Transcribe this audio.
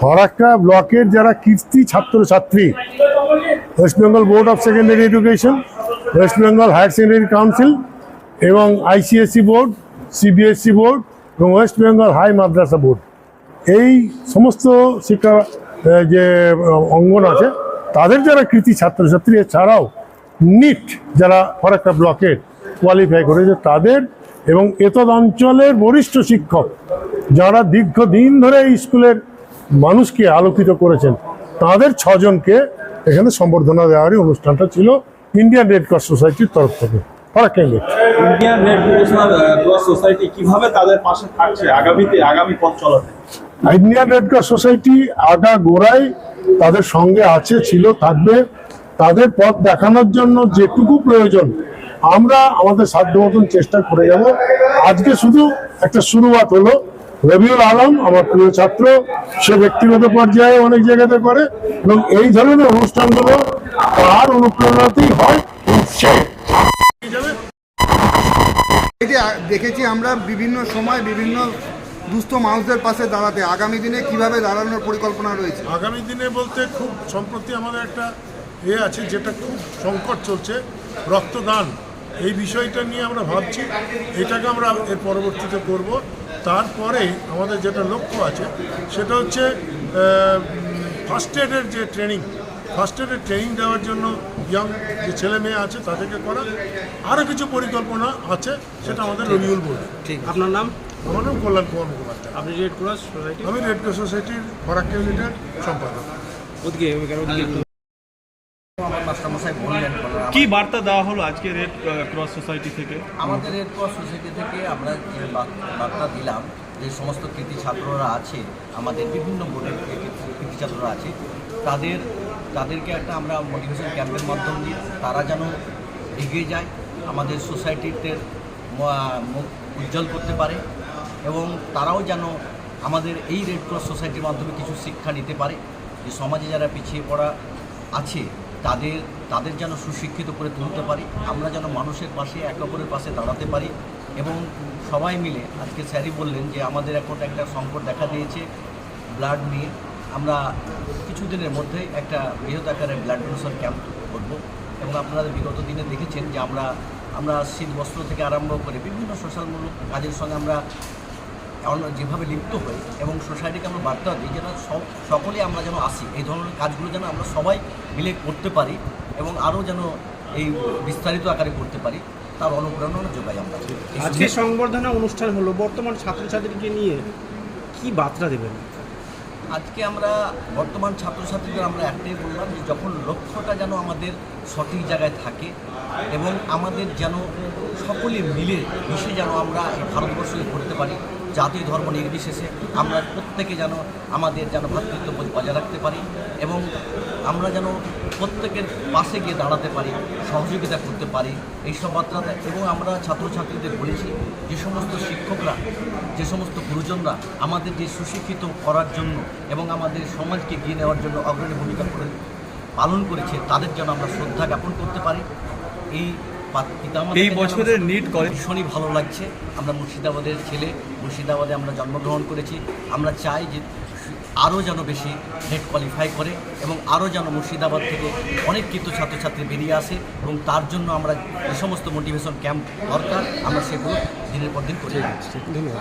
ফরাক্কা ব্লকের যারা কীর্তি ছাত্রছাত্রী West Bengal board of secondary education West Bengal higher secondary council এবং আইসিএসসি বোর্ড সিবিএসসি বোর্ড এবং West Bengal high madrasah board এই সমস্ত শিক্ষা যে, অঙ্গন আছে, তাদের যারা কৃতি ছাত্রছাত্রী, এছাড়াও নিট যারা ফরাক্কা ব্লকের কোয়ালিফাই করেছে, তাদের এবং এতদ অঞ্চলের বরিষ্ঠ শিক্ষক যারা দীর্ঘদিন ধরে এই স্কুলের মানুষকে আলোকিত করেছেন তাদের ছজনকে এখানে সম্বর্ধনা দেওয়ারই অনুষ্ঠানটা ছিল ইন্ডিয়ান রেড ক্রস সোসাইটির তরফ থেকে। ইন্ডিয়ান রেড ক্রস সোসাইটি কীভাবে তাদের পাশে থাকছে? আগামীতে আগামী পথ চলাতে ইন্ডিয়ান রেড ক্রস সোসাইটি আগা গোড়ায় তাদের সঙ্গে আছে ছিল থাকবে। তাদের পথ দেখানোর জন্য যেটুকু প্রয়োজন আমরা আমাদের সাধ্য মতন চেষ্টা করে যাব। আজকে শুধু একটা শুরুয়াত হলো। রবিউল আলম আমার প্রিয় ছাত্র সে ব্যক্তিগত পর্যায়ে অনেক জায়গাতে করে এবং এই ধরনের অনুষ্ঠানগুলো তার অনুপ্রেরণাতেই হয় সে এই যে দেখেছি আমরা বিভিন্ন সময় বিভিন্ন দুস্থ মানুষদের পাশে দাঁড়াতে আগামী দিনে কীভাবে দাঁড়ানোর পরিকল্পনা রয়েছে? আগামী দিনে বলতে খুব সম্প্রতি আমাদের একটা এ আছে যেটা খুব সংকট চলছে রক্তদান। এই বিষয়টা নিয়ে আমরা ভাবছি এটাকে আমরা এর পরবর্তীতে করব। তারপরে আমাদের যেটা লক্ষ্য আছে সেটা হচ্ছে ফার্স্ট এডের যে ট্রেনিং ফার্স্ট এডের ট্রেনিং দেওয়ার জন্য ইয়াং যে ছেলে মেয়ে আছে তাদেরকে করা। আরও কিছু পরিকল্পনা আছে সেটা আমাদের রবিউল বলবে। ঠিক। আপনার নাম? আমার নাম কল্যাণ কুমার মুখোপাধ্যায়। আপনি রেড ক্রস সোসাইটি আমি রেড ক্রস সোসাইটির ফরাক্কা ইউনিটের সম্পাদক। আমার মাস্টারমশাই বললেন, কি বার্তা দেওয়া হলো আজকে রেড ক্রস সোসাইটি থেকে? আমাদের রেড ক্রস সোসাইটি থেকে আমরা যে বার্তা দিলাম যে সমস্ত কৃতি ছাত্ররা আছে আমাদের বিভিন্ন বোর্ডের কৃতি- কৃতি ছাত্ররা আছে তাদের তাদেরকে একটা আমরা মোটিভেশন ক্যাম্পের মাধ্যম দিয়ে তারা যেন এগিয়ে যায় আমাদের সোসাইটিতে মুখ উজ্জ্বল করতে পারে এবং তারাও যেন আমাদের এই রেড ক্রস সোসাইটির মাধ্যমে কিছু শিক্ষা নিতে পারে যে সমাজে যারা পিছিয়ে পড়া আছে তাদের তাদের যেন সুশিক্ষিত করে তুলতে পারি, আমরা যেন মানুষের পাশে, একে অপরের পাশে দাঁড়াতে পারি এবং সবাই মিলে, আজকে স্যারই বললেন যে আমাদের এখন একটা সংকট দেখা দিয়েছে ব্লাড নিয়ে। আমরা কিছুদিনের মধ্যে একটা বৃহৎ আকারে ব্লাড ডোনেশন ক্যাম্প করব এবং আপনারা বিগত দিনে দেখেছেন যে আমরা আমরা শীত বস্ত্র থেকে আরম্ভ করে বিভিন্ন সোশ্যালমূলক কাজের সঙ্গে আমরা অন্য যেভাবে লিপ্ত হই এবং সোসাইটিকে আমরা বার্তা দিই যেন সব সকলে আমরা যেন আসি এই ধরনের কাজগুলো যেন আমরা সবাই মিলে করতে পারি এবং আরও যেন এই বিস্তারিত আকারে করতে পারি তার অনুপ্রেরণা যোগাই আমরা আজকে সংবর্ধনা অনুষ্ঠান হলো বর্তমান ছাত্রছাত্রীকে নিয়ে কি বার্তা দেবেন? আজকে আমরা বর্তমান ছাত্রছাত্রীদের আমরা একটাই বললাম যে যখন লক্ষ্যটা যেন আমাদের সঠিক জায়গায় থাকে এবং আমাদের যেন সকলে মিলে মিশে যেন আমরা এই ভারতবর্ষকে করতে পারি জাতি ধর্ম নির্বিশেষে আমরা প্রত্যেকে যেন আমাদের যেন ভ্রাতৃত্ববোধ বজায় রাখতে পারি এবং আমরা যেন প্রত্যেকের পাশে গিয়ে দাঁড়াতে পারি, সহযোগিতা করতে পারি এইসব বার্তাটা এবং আমরা ছাত্রছাত্রীদের বলেছি, যে সমস্ত শিক্ষকরা, যে সমস্ত গুরুজনরা আমাদের যে সুশিক্ষিত করার জন্য এবং আমাদের সমাজকে এগিয়ে নেওয়ার জন্য অগ্রণী ভূমিকা করে পালন করেছে, তাদের যেন আমরা শ্রদ্ধা জ্ঞাপন করতে পারি। এই এই বছরের নিট কলেজ ভীষণই ভালো লাগছে। আমরা মুর্শিদাবাদের ছেলে মুর্শিদাবাদে আমরা জন্মগ্রহণ করেছি। আমরা চাই যে আরও যেন বেশি নেট কোয়ালিফাই করে এবং আরও যেন মুর্শিদাবাদ থেকে অনেক কিন্তু ছাত্রছাত্রী বেরিয়ে আসে এবং তার জন্য আমরা যে সমস্ত মোটিভেশন ক্যাম্প দরকার আমরা সেগুলো দিনের পর দিন করে যাচ্ছি ধন্যবাদ।